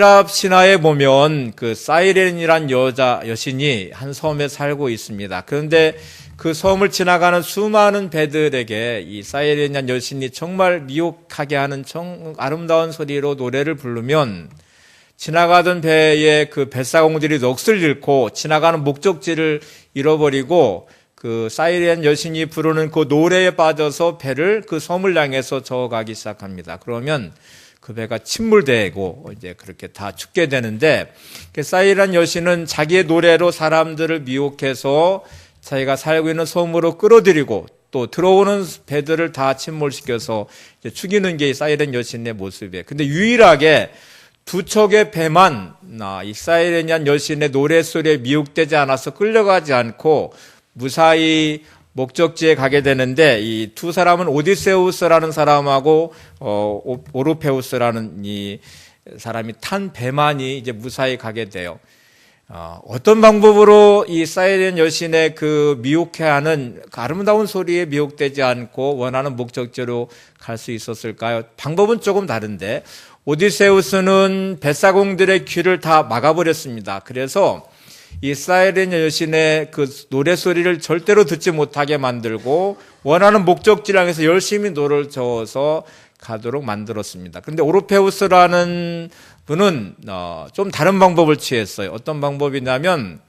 히랍 신화에 보면 그 사이렌이란 여자 여신이 한 섬에 살고 있습니다. 그런데 그 섬을 지나가는 수많은 배들에게 이 사이렌이란 여신이 정말 미혹하게 하는 정 아름다운 소리로 노래를 부르면 지나가던 배에 그 뱃사공들이 넋을 잃고 지나가는 목적지를 잃어버리고 그 사이렌 여신이 부르는 그 노래에 빠져서 배를 그 섬을 향해서 저어가기 시작합니다. 그러면 그 배가 침몰되고 이제 그렇게 다 죽게 되는데 그 사이렌 여신은 자기의 노래로 사람들을 미혹해서 자기가 살고 있는 섬으로 끌어들이고 또 들어오는 배들을 다 침몰시켜서 죽이는 게 사이렌 여신의 모습이에요. 근데 유일하게 두 척의 배만 이 사이렌이란 여신의 노래소리에 미혹되지 않아서 끌려가지 않고 무사히 목적지에 가게 되는데 이 두 사람은 오디세우스라는 사람하고 어, 오르페우스라는 이 사람이 탄 배만이 이제 무사히 가게 돼요. 어, 어떤 방법으로 이 사이렌 여신의 그 미혹해하는 그 아름다운 소리에 미혹되지 않고 원하는 목적지로 갈 수 있었을까요? 방법은 조금 다른데 오디세우스는 뱃사공들의 귀를 다 막아버렸습니다. 그래서 이 사이렌 여신의 그 노래 소리를 절대로 듣지 못하게 만들고 원하는 목적지를 향해서 열심히 노를 저어서 가도록 만들었습니다. 그런데 오르페우스라는 분은 어, 좀 다른 방법을 취했어요. 어떤 방법이냐면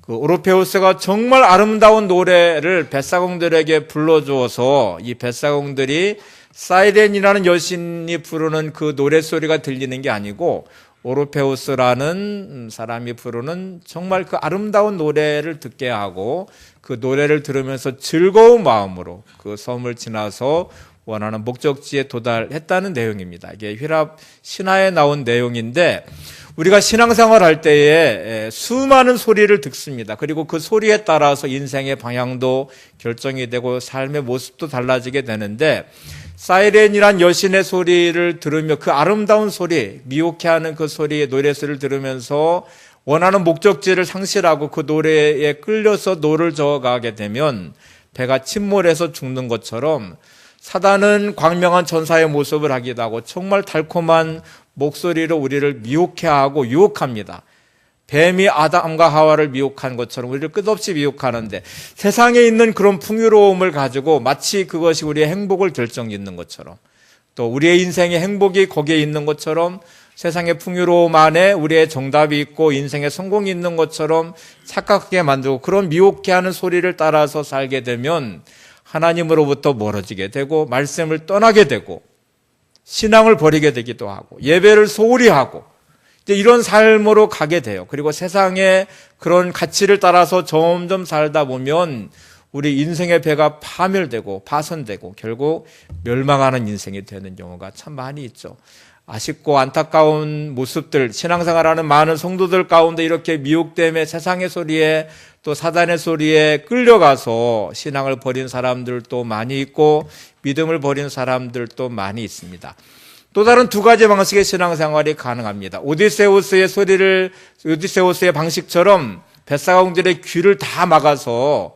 그 오르페우스가 정말 아름다운 노래를 뱃사공들에게 불러주어서 이 뱃사공들이 사이렌이라는 여신이 부르는 그 노래 소리가 들리는 게 아니고 오르페우스라는 사람이 부르는 정말 그 아름다운 노래를 듣게 하고 그 노래를 들으면서 즐거운 마음으로 그 섬을 지나서 원하는 목적지에 도달했다는 내용입니다. 이게 휘랍 신화에 나온 내용인데 우리가 신앙생활 할 때에 수많은 소리를 듣습니다. 그리고 그 소리에 따라서 인생의 방향도 결정이 되고 삶의 모습도 달라지게 되는데 사이렌이란 여신의 소리를 들으며 그 아름다운 소리, 미혹해 하는 그 소리의 노래소리를 들으면서 원하는 목적지를 상실하고 그 노래에 끌려서 노를 저어가게 되면 배가 침몰해서 죽는 것처럼 사단은 광명한 전사의 모습을 하기도 하고 정말 달콤한 목소리로 우리를 미혹해 하고 유혹합니다. 뱀이 아담과 하와를 미혹한 것처럼 우리를 끝없이 미혹하는데 세상에 있는 그런 풍요로움을 가지고 마치 그것이 우리의 행복을 결정짓는 것처럼 또 우리의 인생의 행복이 거기에 있는 것처럼 세상의 풍요로움 안에 우리의 정답이 있고 인생의 성공이 있는 것처럼 착각하게 만들고 그런 미혹해 하는 소리를 따라서 살게 되면 하나님으로부터 멀어지게 되고 말씀을 떠나게 되고 신앙을 버리게 되기도 하고 예배를 소홀히 하고 이런 삶으로 가게 돼요. 그리고 세상의 그런 가치를 따라서 점점 살다 보면 우리 인생의 배가 파멸되고 파손되고 결국 멸망하는 인생이 되는 경우가 참 많이 있죠. 아쉽고 안타까운 모습들, 신앙생활하는 많은 성도들 가운데 이렇게 미혹됨에 세상의 소리에 또 사단의 소리에 끌려가서 신앙을 버린 사람들도 많이 있고 믿음을 버린 사람들도 많이 있습니다. 또 다른 두 가지 방식의 신앙생활이 가능합니다. 오디세우스의 소리를 오디세우스의 방식처럼 뱃사공들의 귀를 다 막아서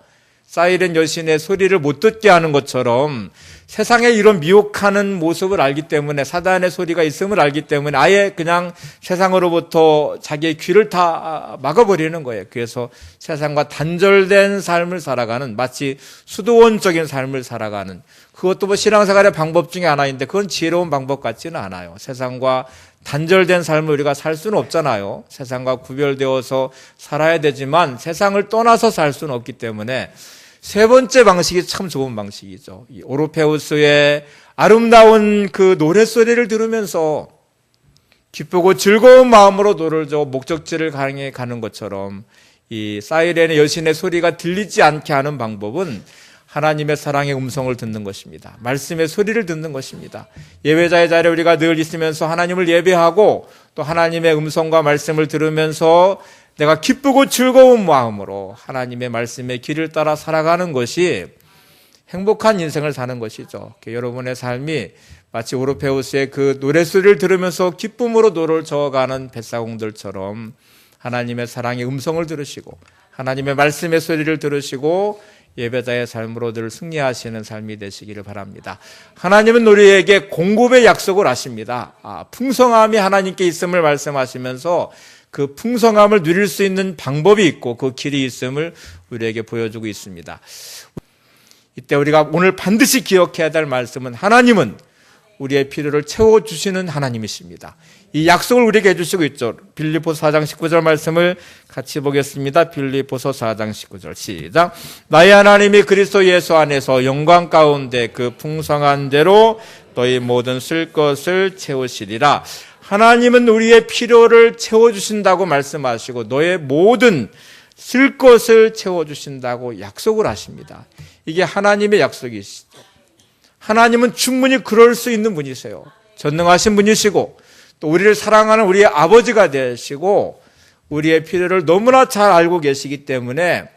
사이렌 여신의 소리를 못 듣게 하는 것처럼 세상에 이런 미혹하는 모습을 알기 때문에 사단의 소리가 있음을 알기 때문에 아예 그냥 세상으로부터 자기의 귀를 다 막아버리는 거예요. 그래서 세상과 단절된 삶을 살아가는 마치 수도원적인 삶을 살아가는 그것도 뭐 신앙생활의 방법 중에 하나인데 그건 지혜로운 방법 같지는 않아요. 세상과 단절된 삶을 우리가 살 수는 없잖아요. 세상과 구별되어서 살아야 되지만 세상을 떠나서 살 수는 없기 때문에 세 번째 방식이 참 좋은 방식이죠. 이 오르페우스의 아름다운 그 노래소리를 들으면서 기쁘고 즐거운 마음으로 노를 저 목적지를 향해 가는 것처럼 이 사이렌의 여신의 소리가 들리지 않게 하는 방법은 하나님의 사랑의 음성을 듣는 것입니다. 말씀의 소리를 듣는 것입니다. 예배자의 자리에 우리가 늘 있으면서 하나님을 예배하고 또 하나님의 음성과 말씀을 들으면서 내가 기쁘고 즐거운 마음으로 하나님의 말씀의 길을 따라 살아가는 것이 행복한 인생을 사는 것이죠. 여러분의 삶이 마치 오르페우스의 그 노래소리를 들으면서 기쁨으로 노를 저어가는 뱃사공들처럼 하나님의 사랑의 음성을 들으시고 하나님의 말씀의 소리를 들으시고 예배자의 삶으로 늘 승리하시는 삶이 되시기를 바랍니다. 하나님은 우리에게 공급의 약속을 하십니다. 아, 풍성함이 하나님께 있음을 말씀하시면서 그 풍성함을 누릴 수 있는 방법이 있고 그 길이 있음을 우리에게 보여주고 있습니다. 이때 우리가 오늘 반드시 기억해야 될 말씀은 하나님은 우리의 필요를 채워주시는 하나님이십니다. 이 약속을 우리에게 해주시고 있죠. 빌리포서 4장 19절 말씀을 같이 보겠습니다. 빌리포서 4장 19절 시작. 나의 하나님이 그리스도 예수 안에서 영광 가운데 그 풍성한 대로 너희 모든 쓸 것을 채우시리라. 하나님은 우리의 필요를 채워주신다고 말씀하시고 너의 모든 쓸 것을 채워주신다고 약속을 하십니다. 이게 하나님의 약속이시죠. 하나님은 충분히 그럴 수 있는 분이세요. 전능하신 분이시고 또 우리를 사랑하는 우리의 아버지가 되시고 우리의 필요를 너무나 잘 알고 계시기 때문에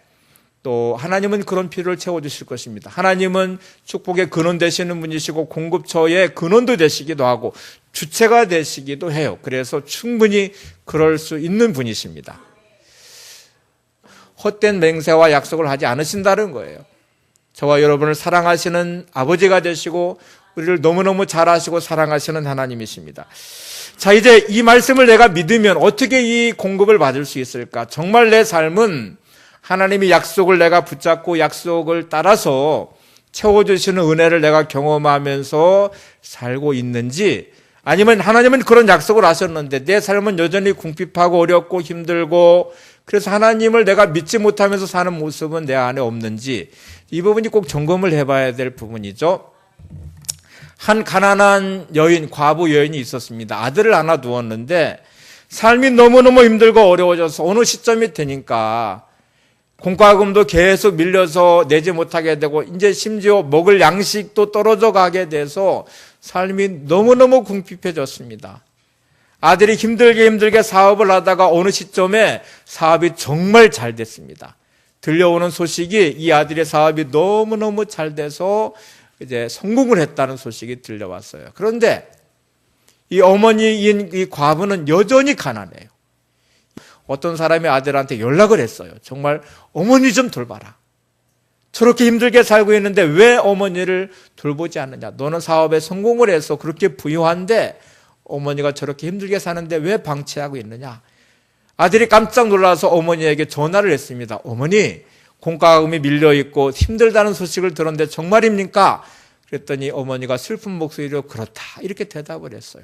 또 하나님은 그런 필요를 채워주실 것입니다. 하나님은 축복의 근원 되시는 분이시고 공급처의 근원도 되시기도 하고 주체가 되시기도 해요. 그래서 충분히 그럴 수 있는 분이십니다. 헛된 맹세와 약속을 하지 않으신다는 거예요. 저와 여러분을 사랑하시는 아버지가 되시고 우리를 너무너무 잘 아시고 사랑하시는 하나님이십니다. 자, 이제 이 말씀을 내가 믿으면 어떻게 이 공급을 받을 수 있을까? 정말 내 삶은 하나님이 약속을 내가 붙잡고 약속을 따라서 채워주시는 은혜를 내가 경험하면서 살고 있는지 아니면 하나님은 그런 약속을 하셨는데 내 삶은 여전히 궁핍하고 어렵고 힘들고 그래서 하나님을 내가 믿지 못하면서 사는 모습은 내 안에 없는지 이 부분이 꼭 점검을 해봐야 될 부분이죠. 한 가난한 여인, 과부 여인이 있었습니다. 아들을 하나 두었는데 삶이 너무너무 힘들고 어려워져서 어느 시점이 되니까 공과금도 계속 밀려서 내지 못하게 되고 이제 심지어 먹을 양식도 떨어져 가게 돼서 삶이 너무너무 궁핍해졌습니다. 아들이 힘들게 힘들게 사업을 하다가 어느 시점에 사업이 정말 잘 됐습니다. 들려오는 소식이 이 아들의 사업이 너무너무 잘 돼서 이제 성공을 했다는 소식이 들려왔어요. 그런데 이 어머니인 이 과부는 여전히 가난해요. 어떤 사람이 아들한테 연락을 했어요. 정말 어머니 좀 돌봐라. 저렇게 힘들게 살고 있는데 왜 어머니를 돌보지 않느냐? 너는 사업에 성공을 해서 그렇게 부유한데 어머니가 저렇게 힘들게 사는데 왜 방치하고 있느냐? 아들이 깜짝 놀라서 어머니에게 전화를 했습니다. 어머니, 공과금이 밀려 있고 힘들다는 소식을 들었는데 정말입니까? 그랬더니 어머니가 슬픈 목소리로 그렇다. 이렇게 대답을 했어요.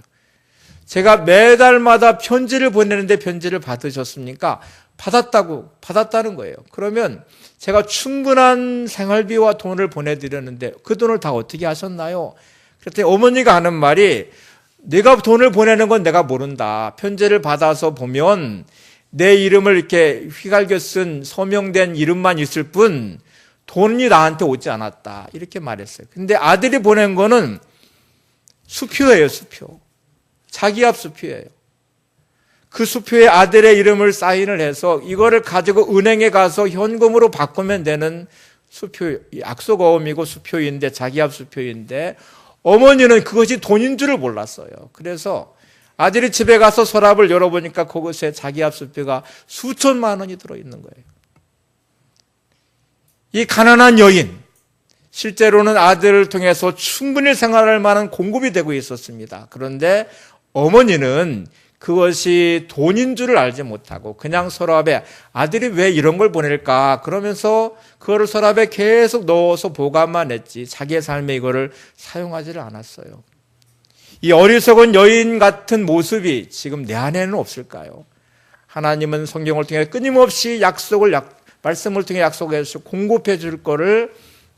제가 매달마다 편지를 보내는데 편지를 받으셨습니까? 받았다고, 받았다는 거예요. 그러면 제가 충분한 생활비와 돈을 보내드렸는데 그 돈을 다 어떻게 하셨나요? 그랬더니 어머니가 하는 말이 내가 돈을 보내는 건 내가 모른다. 편지를 받아서 보면 내 이름을 이렇게 휘갈겨 쓴 서명된 이름만 있을 뿐 돈이 나한테 오지 않았다. 이렇게 말했어요. 근데 아들이 보낸 거는 수표예요, 수표. 자기 앞 수표예요. 그 수표에 아들의 이름을 사인을 해서 이거를 가지고 은행에 가서 현금으로 바꾸면 되는 수표, 약속 어음이고 수표인데, 자기 앞 수표인데, 어머니는 그것이 돈인 줄을 몰랐어요. 그래서 아들이 집에 가서 서랍을 열어보니까 그것에 자기 앞 수표가 수천만 원이 들어있는 거예요. 이 가난한 여인, 실제로는 아들을 통해서 충분히 생활할 만한 공급이 되고 있었습니다. 그런데 어머니는 그것이 돈인 줄을 알지 못하고 그냥 서랍에 아들이 왜 이런 걸 보낼까 그러면서 그거를 서랍에 계속 넣어서 보관만 했지 자기의 삶에 이거를 사용하지를 않았어요. 이 어리석은 여인 같은 모습이 지금 내 안에는 없을까요? 하나님은 성경을 통해 끊임없이 약속을 약, 말씀을 통해 약속해 주 공급해 줄 거를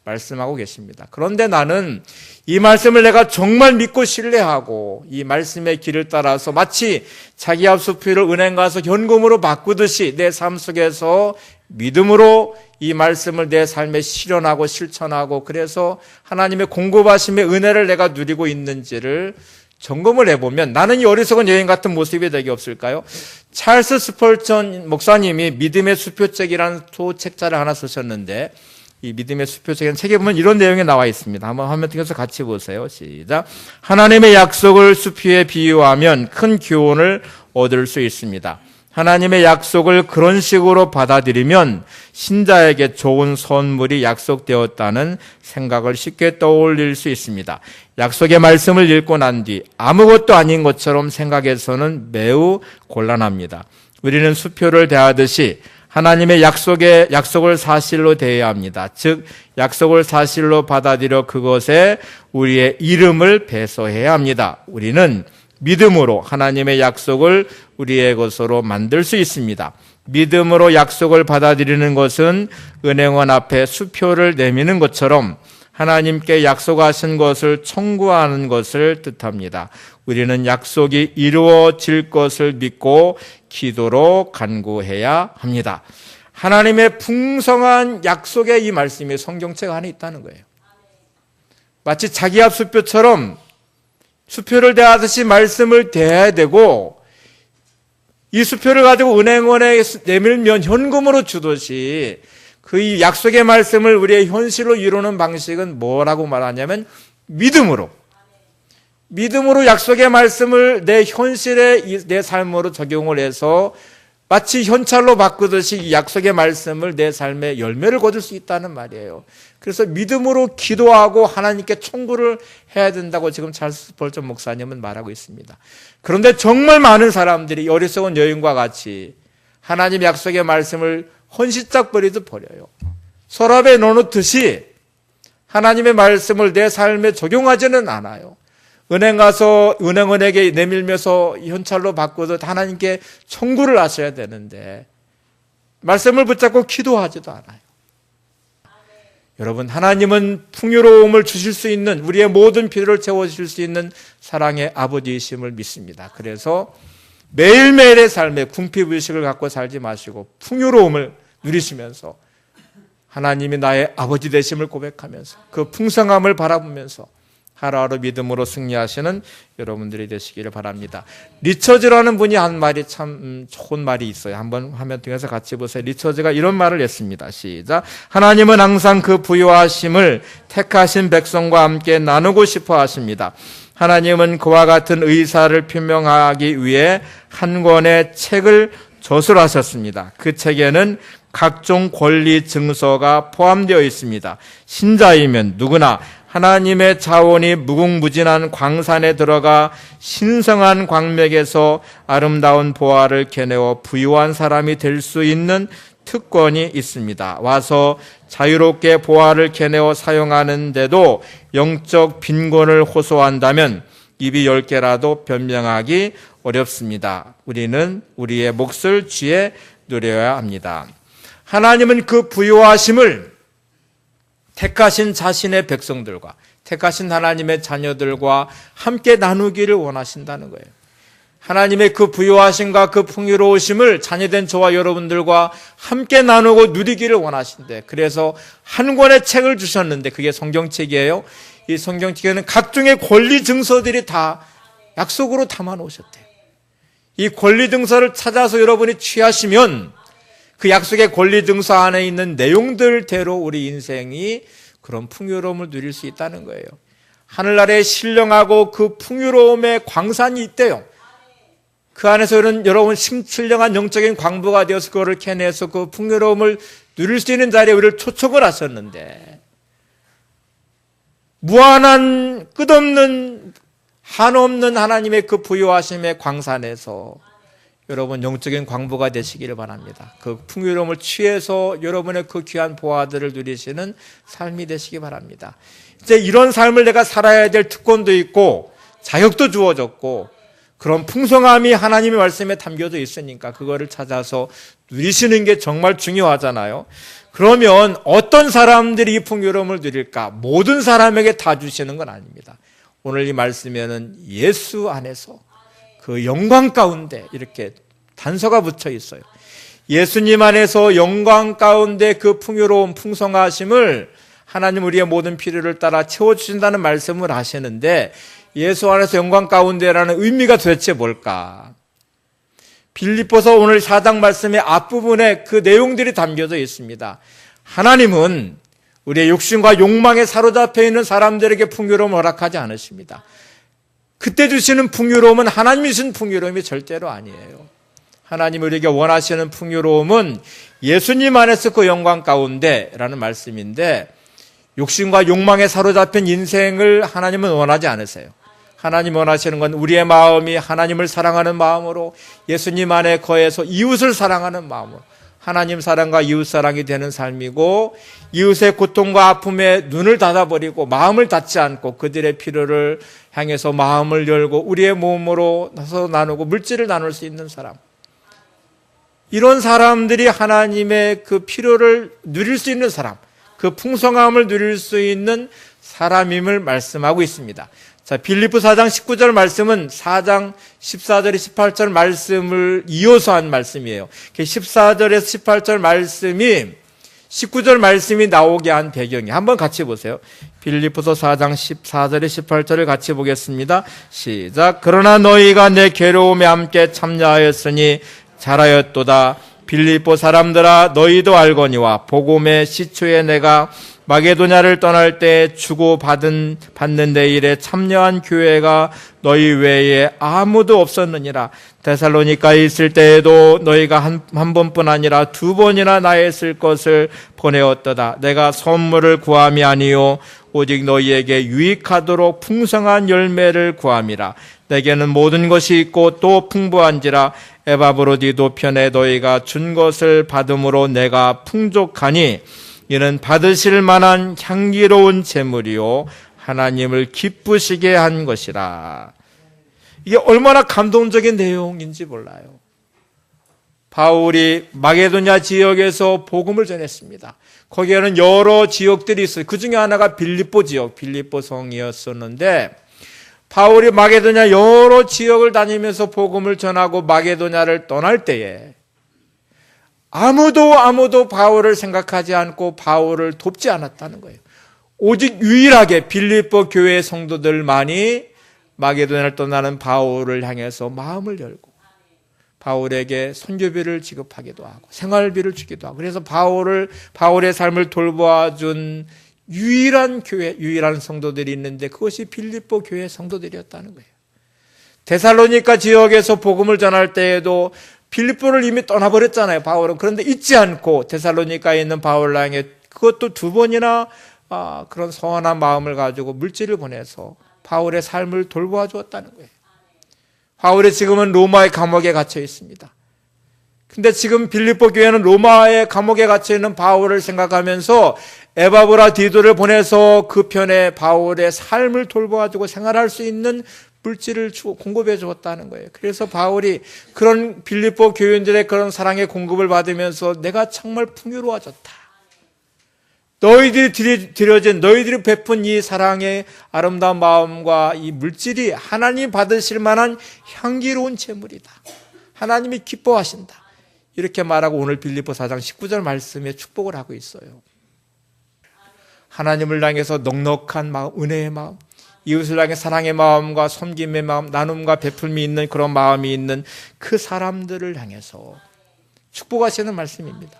말씀하고 계십니다. 그런데 나는 이 말씀을 내가 정말 믿고 신뢰하고 이 말씀의 길을 따라서 마치 자기 앞수표를 은행 가서 현금으로 바꾸듯이 내 삶 속에서 믿음으로 이 말씀을 내 삶에 실현하고 실천하고 그래서 하나님의 공급하심의 은혜를 내가 누리고 있는지를 점검을 해보면 나는 이 어리석은 여인 같은 모습이 되게 없을까요? 찰스 스펄전 목사님이 믿음의 수표책이라는 소책자를 하나 쓰셨는데 이 믿음의 수표책에 책에 보면 이런 내용이 나와 있습니다. 한번 화면 띄워서 같이 보세요. 시작. 하나님의 약속을 수표에 비유하면 큰 교훈을 얻을 수 있습니다. 하나님의 약속을 그런 식으로 받아들이면 신자에게 좋은 선물이 약속되었다는 생각을 쉽게 떠올릴 수 있습니다. 약속의 말씀을 읽고 난 뒤 아무것도 아닌 것처럼 생각해서는 매우 곤란합니다. 우리는 수표를 대하듯이 하나님의 약속에 약속을 사실로 대해야 합니다. 즉 약속을 사실로 받아들여 그것에 우리의 이름을 배서해야 합니다. 우리는 믿음으로 하나님의 약속을 우리의 것으로 만들 수 있습니다. 믿음으로 약속을 받아들이는 것은 은행원 앞에 수표를 내미는 것처럼 하나님께 약속하신 것을 청구하는 것을 뜻합니다. 우리는 약속이 이루어질 것을 믿고 기도로 간구해야 합니다. 하나님의 풍성한 약속의 이 말씀이 성경책 안에 있다는 거예요. 마치 자기 앞 수표처럼 수표를 대하듯이 말씀을 대해야 되고 이 수표를 가지고 은행원에 내밀면 현금으로 주듯이 그 약속의 말씀을 우리의 현실로 이루는 방식은 뭐라고 말하냐면 믿음으로 믿음으로 약속의 말씀을 내 현실에 내 삶으로 적용을 해서 마치 현찰로 바꾸듯이 약속의 말씀을 내 삶에 열매를 거둘 수 있다는 말이에요. 그래서 믿음으로 기도하고 하나님께 청구를 해야 된다고 지금 찰스 벌전 목사님은 말하고 있습니다. 그런데 정말 많은 사람들이 어리석은 여인과 같이 하나님 약속의 말씀을 헌시짝 버리듯 버려요. 서랍에 넣어놓듯이 하나님의 말씀을 내 삶에 적용하지는 않아요. 은행 가서 은행원에게 내밀면서 현찰로 바꾸듯 하나님께 청구를 하셔야 되는데 말씀을 붙잡고 기도하지도 않아요. 여러분 하나님은 풍요로움을 주실 수 있는 우리의 모든 필요를 채워주실 수 있는 사랑의 아버지이심을 믿습니다. 그래서 매일매일의 삶에 궁핍의식을 갖고 살지 마시고 풍요로움을 누리시면서 하나님이 나의 아버지 되심을 고백하면서 그 풍성함을 바라보면서 하루하루 믿음으로 승리하시는 여러분들이 되시기를 바랍니다. 리처즈라는 분이 한 말이 참 음, 좋은 말이 있어요. 한번 화면 통해서 같이 보세요. 리처즈가 이런 말을 했습니다. 시작. 하나님은 항상 그 부여하심을 택하신 백성과 함께 나누고 싶어 하십니다. 하나님은 그와 같은 의사를 표명하기 위해 한 권의 책을 저술하셨습니다. 그 책에는 각종 권리 증서가 포함되어 있습니다. 신자이면 누구나 하나님의 자원이 무궁무진한 광산에 들어가 신성한 광맥에서 아름다운 보화를 캐내어 부유한 사람이 될 수 있는 특권이 있습니다. 와서 자유롭게 보화를 캐내어 사용하는데도 영적 빈곤을 호소한다면 입이 열 개라도 변명하기 어렵습니다. 우리는 우리의 몫을 쥐에 누려야 합니다. 하나님은 그 부유하심을 택하신 자신의 백성들과 택하신 하나님의 자녀들과 함께 나누기를 원하신다는 거예요. 하나님의 그 부유하심과 그 풍요로우심을 자녀된 저와 여러분들과 함께 나누고 누리기를 원하신대. 그래서 한 권의 책을 주셨는데 그게 성경책이에요. 이 성경책에는 각종의 권리 증서들이 다 약속으로 담아 놓으셨대요. 이 권리 증서를 찾아서 여러분이 취하시면 그 약속의 권리 증서 안에 있는 내용들대로 우리 인생이 그런 풍요로움을 누릴 수 있다는 거예요. 하늘나라에 신령하고 그 풍요로움의 광산이 있대요. 그 안에서는 여러분 신령한 영적인 광부가 되어서 그거를 캐내서 그 풍요로움을 누릴 수 있는 자리에 우리를 초청을 하셨는데 무한한 끝없는 한없는 하나님의 그 부유하심의 광산에서 여러분 영적인 광부가 되시기를 바랍니다. 그 풍요로움을 취해서 여러분의 그 귀한 보화들을 누리시는 삶이 되시기 바랍니다. 이제 이런 삶을 내가 살아야 될 특권도 있고 자격도 주어졌고 그런 풍성함이 하나님의 말씀에 담겨져 있으니까 그거를 찾아서 누리시는 게 정말 중요하잖아요. 그러면 어떤 사람들이 이 풍요로움을 누릴까? 모든 사람에게 다 주시는 건 아닙니다. 오늘 이 말씀에는 예수 안에서 그 영광 가운데 이렇게 단서가 붙여 있어요. 예수님 안에서 영광 가운데 그 풍요로운 풍성하심을 하나님 우리의 모든 필요를 따라 채워주신다는 말씀을 하시는데 예수 안에서 영광 가운데라는 의미가 도대체 뭘까? 빌립보서 오늘 사장 말씀의 앞부분에 그 내용들이 담겨져 있습니다. 하나님은 우리의 욕심과 욕망에 사로잡혀 있는 사람들에게 풍요로움을 허락하지 않으십니다. 그때 주시는 풍요로움은 하나님이 주신 풍요로움이 절대로 아니에요. 하나님 우리에게 원하시는 풍요로움은 예수님 안에서 그 영광 가운데라는 말씀인데 욕심과 욕망에 사로잡힌 인생을 하나님은 원하지 않으세요. 하나님 원하시는 건 우리의 마음이 하나님을 사랑하는 마음으로 예수님 안에 거해서 이웃을 사랑하는 마음으로 하나님 사랑과 이웃 사랑이 되는 삶이고 이웃의 고통과 아픔에 눈을 닫아버리고 마음을 닫지 않고 그들의 필요를 향해서 마음을 열고 우리의 몸으로 나서 나누고 물질을 나눌 수 있는 사람. 이런 사람들이 하나님의 그 필요를 누릴 수 있는 사람, 그 풍성함을 누릴 수 있는 사람임을 말씀하고 있습니다. 자, 빌리프 4장 19절 말씀은 4장 14절, 18절 말씀을 이어서 한 말씀이에요. 14절에서 18절 말씀이 19절 말씀이 나오게 한 배경이 한번 같이 보세요. 빌리포서 4장 14절에 18절을 같이 보겠습니다. 시작. 그러나 너희가 내 괴로움에 함께 참여하였으니 잘하였도다. 빌리포 사람들아 너희도 알거니와 복음의 시초에 내가 마게도냐를 떠날 때 주고 받은 받는 데 일에 참여한 교회가 너희 외에 아무도 없었느니라. 데살로니카에 있을 때에도 너희가 한, 한 번뿐 아니라 두 번이나 나에 쓸 것을 보내었도다. 내가 선물을 구함이 아니요 오직 너희에게 유익하도록 풍성한 열매를 구함이라. 내게는 모든 것이 있고 또 풍부한지라 에바브로디도 편에 너희가 준 것을 받음으로 내가 풍족하니 이는 받으실 만한 향기로운 제물이요 하나님을 기쁘시게 한 것이라. 이게 얼마나 감동적인 내용인지 몰라요. 바울이 마게도냐 지역에서 복음을 전했습니다. 거기에는 여러 지역들이 있어요. 그 중에 하나가 빌립보 지역, 빌립보 성이었었는데 바울이 마게도냐 여러 지역을 다니면서 복음을 전하고 마게도냐를 떠날 때에 아무도 아무도 바울을 생각하지 않고 바울을 돕지 않았다는 거예요. 오직 유일하게 빌립보 교회 성도들만이 마게도냐를 떠나는 바울을 향해서 마음을 열고 바울에게 선교비를 지급하기도 하고 생활비를 주기도 하고 그래서 바울을 바울의 삶을 돌보아 준 유일한 교회, 유일한 성도들이 있는데 그것이 빌립보 교회 성도들이었다는 거예요. 데살로니카 지역에서 복음을 전할 때에도 빌립보를 이미 떠나버렸잖아요. 바울은 그런데 잊지 않고 데살로니카에 있는 바울 향해 그것도 두 번이나 아, 그런 선한 마음을 가지고 물질을 보내서 바울의 삶을 돌보아 주었다는 거예요. 바울이 지금은 로마의 감옥에 갇혀 있습니다. 근데 지금 빌립보 교회는 로마의 감옥에 갇혀 있는 바울을 생각하면서 에바브라 디도를 보내서 그 편에 바울의 삶을 돌보아 주고 생활할 수 있는 물질을 주고 공급해 주었다는 거예요. 그래서 바울이 그런 빌립보 교인들의 그런 사랑의 공급을 받으면서 내가 정말 풍요로워졌다. 너희들이 드려진 너희들이 베푼 이 사랑의 아름다운 마음과 이 물질이 하나님 받으실 만한 향기로운 재물이다. 하나님이 기뻐하신다. 이렇게 말하고 오늘 빌립보 4장 19절 말씀에 축복을 하고 있어요. 하나님을 향해서 넉넉한 마음, 은혜의 마음, 이웃을 향해 사랑의 마음과 섬김의 마음, 나눔과 베풀미 있는 그런 마음이 있는 그 사람들을 향해서 축복하시는 말씀입니다.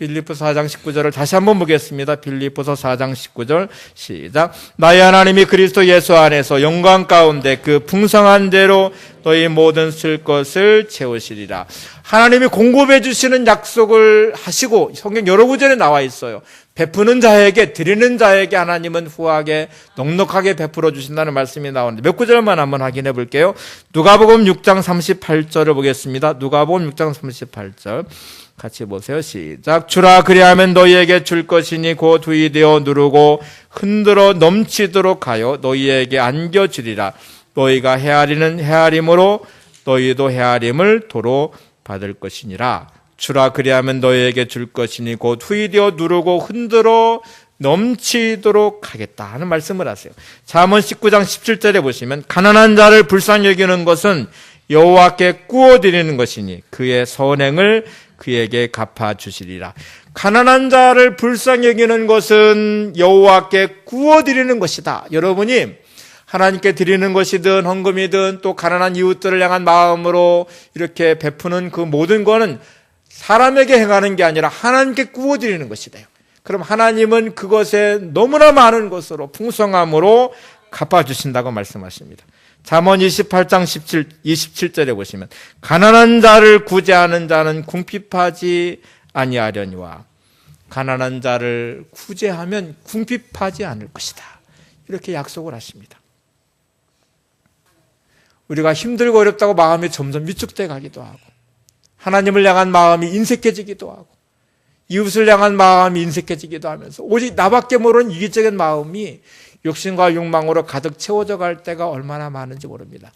빌립보서 4장 19절을 다시 한번 보겠습니다. 빌립보서 4장 19절 시작. 나의 하나님이 그리스도 예수 안에서 영광 가운데 그 풍성한 대로 너희 모든 쓸 것을 채우시리라. 하나님이 공급해 주시는 약속을 하시고 성경 여러 구절에 나와 있어요. 베푸는 자에게 드리는 자에게 하나님은 후하게 넉넉하게 베풀어 주신다는 말씀이 나오는데 몇 구절만 한번 확인해 볼게요. 누가복음 6장 38절을 보겠습니다. 누가복음 6장 38절. 같이 보세요. 시작. 주라 그리하면 너희에게 줄 것이니 곧 후이 되어 누르고 흔들어 넘치도록 하여 너희에게 안겨주리라. 너희가 헤아리는 헤아림으로 너희도 헤아림을 도로 받을 것이니라. 주라 그리하면 너희에게 줄 것이니 곧 후이 되어 누르고 흔들어 넘치도록 하겠다 하는 말씀을 하세요. 잠언 19장 17절에 보시면 가난한 자를 불쌍히 여기는 것은 여호와께 구워 드리는 것이니 그의 선행을 그에게 갚아 주시리라. 가난한 자를 불쌍히 여기는 것은 여호와께 구워 드리는 것이다. 여러분이 하나님께 드리는 것이든 헌금이든 또 가난한 이웃들을 향한 마음으로 이렇게 베푸는 그 모든 것은 사람에게 행하는 게 아니라 하나님께 구워 드리는 것이다. 그럼 하나님은 그것에 너무나 많은 것으로 풍성함으로 갚아 주신다고 말씀하십니다. 잠언 28장 17, 27절에 보시면 가난한 자를 구제하는 자는 궁핍하지 아니하려니와 가난한 자를 구제하면 궁핍하지 않을 것이다. 이렇게 약속을 하십니다. 우리가 힘들고 어렵다고 마음이 점점 위축돼 가기도 하고 하나님을 향한 마음이 인색해지기도 하고 이웃을 향한 마음이 인색해지기도 하면서 오직 나밖에 모르는 이기적인 마음이 욕심과 욕망으로 가득 채워져 갈 때가 얼마나 많은지 모릅니다.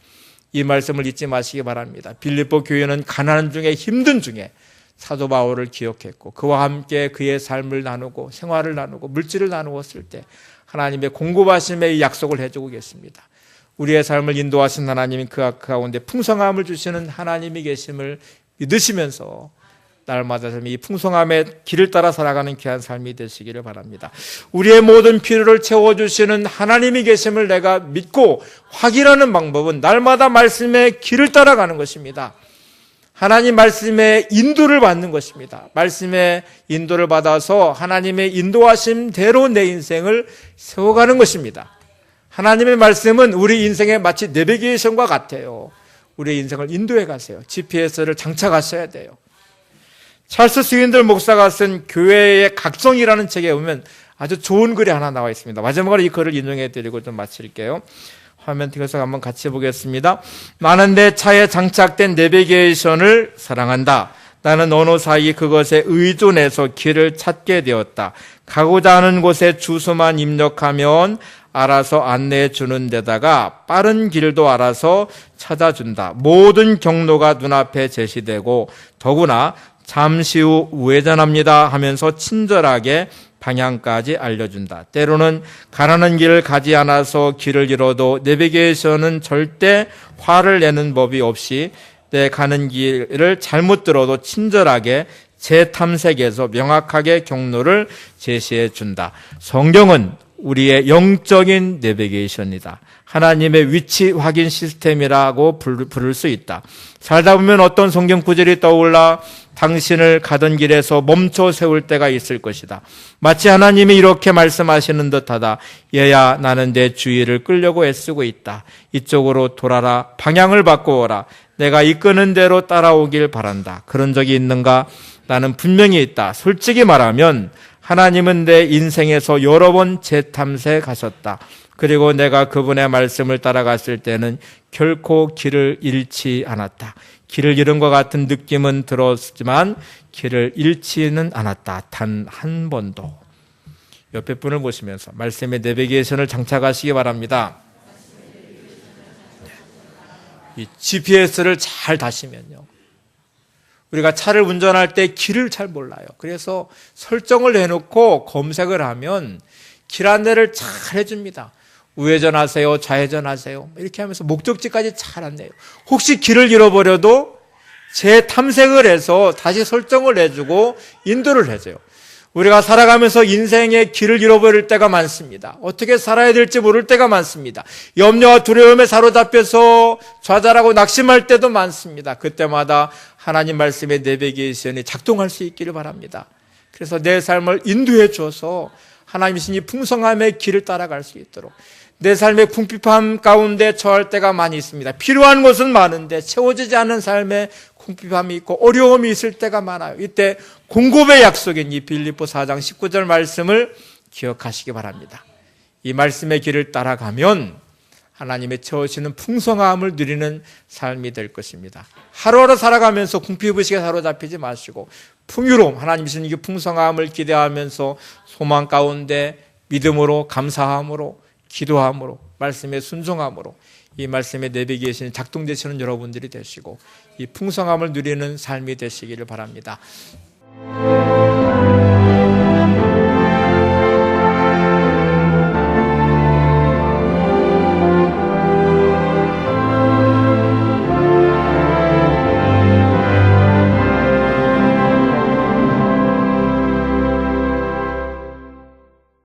이 말씀을 잊지 마시기 바랍니다. 빌립보 교회는 가난한 중에 힘든 중에 사도 바울을 기억했고 그와 함께 그의 삶을 나누고 생활을 나누고 물질을 나누었을 때 하나님의 공급하심의 약속을 해주고 계십니다. 우리의 삶을 인도하신 하나님이 그 가운데 풍성함을 주시는 하나님이 계심을 믿으시면서 날마다 이 풍성함의 길을 따라 살아가는 귀한 삶이 되시기를 바랍니다. 우리의 모든 필요를 채워주시는 하나님이 계심을 내가 믿고 확인하는 방법은 날마다 말씀의 길을 따라가는 것입니다. 하나님 말씀의 인도를 받는 것입니다. 말씀의 인도를 받아서 하나님의 인도하심대로 내 인생을 세워가는 것입니다. 하나님의 말씀은 우리 인생에 마치 내비게이션과 같아요. 우리 인생을 인도해 가세요. GPS를 장착하셔야 돼요. 찰스 스윈들 목사가 쓴 교회의 각성이라는 책에 보면 아주 좋은 글이 하나 나와 있습니다. 마지막으로 이 글을 인용해 드리고 좀 마칠게요. 화면 띄워서 한번 같이 보겠습니다. 나는 내 차에 장착된 내비게이션을 사랑한다. 나는 어느 사이 그것에 의존해서 길을 찾게 되었다. 가고자 하는 곳에 주소만 입력하면 알아서 안내해 주는 데다가 빠른 길도 알아서 찾아준다. 모든 경로가 눈앞에 제시되고 더구나 잠시 후 우회전합니다 하면서 친절하게 방향까지 알려준다. 때로는 가라는 길을 가지 않아서 길을 잃어도 내비게이션은 절대 화를 내는 법이 없이 내 가는 길을 잘못 들어도 친절하게 재탐색해서 명확하게 경로를 제시해 준다. 성경은 우리의 영적인 내비게이션이다. 하나님의 위치 확인 시스템이라고 부를 수 있다. 살다 보면 어떤 성경 구절이 떠올라 당신을 가던 길에서 멈춰 세울 때가 있을 것이다. 마치 하나님이 이렇게 말씀하시는 듯하다. 얘야, 나는 내 주의를 끌려고 애쓰고 있다. 이쪽으로 돌아라. 방향을 바꾸어라. 내가 이끄는 대로 따라오길 바란다. 그런 적이 있는가? 나는 분명히 있다. 솔직히 말하면 하나님은 내 인생에서 여러 번 재탐색하셨다. 그리고 내가 그분의 말씀을 따라갔을 때는 결코 길을 잃지 않았다. 길을 잃은 것 같은 느낌은 들었지만 길을 잃지는 않았다. 단 한 번도. 옆에 분을 보시면서 말씀의 내비게이션을 장착하시기 바랍니다. 이 GPS를 잘 다시면요. 우리가 차를 운전할 때 길을 잘 몰라요. 그래서 설정을 해놓고 검색을 하면 길 안내를 잘 해줍니다. 우회전하세요, 좌회전하세요. 이렇게 하면서 목적지까지 잘 안내요. 혹시 길을 잃어버려도 재 탐색을 해서 다시 설정을 해주고 인도를 해줘요. 우리가 살아가면서 인생의 길을 잃어버릴 때가 많습니다. 어떻게 살아야 될지 모를 때가 많습니다. 염려와 두려움에 사로잡혀서 좌절하고 낙심할 때도 많습니다. 그때마다 하나님 말씀의 내비게이션이 작동할 수 있기를 바랍니다. 그래서 내 삶을 인도해 줘서 하나님 신이 풍성함의 길을 따라갈 수 있도록 내 삶의 궁핍함 가운데 처할 때가 많이 있습니다. 필요한 것은 많은데 채워지지 않은 삶에 궁핍함이 있고 어려움이 있을 때가 많아요. 이때 공급의 약속인 이 빌립보 4장 19절 말씀을 기억하시기 바랍니다. 이 말씀의 길을 따라가면 하나님의 채우시는 풍성함을 누리는 삶이 될 것입니다. 하루하루 살아가면서 궁핍의식에 사로잡히지 마시고 풍요로움, 하나님 주신 이 풍성함을 기대하면서 소망 가운데 믿음으로 감사함으로 기도함으로 말씀에 순종함으로 이 말씀에 내비게이션이 작동되시는 여러분들이 되시고 이 풍성함을 누리는 삶이 되시기를 바랍니다.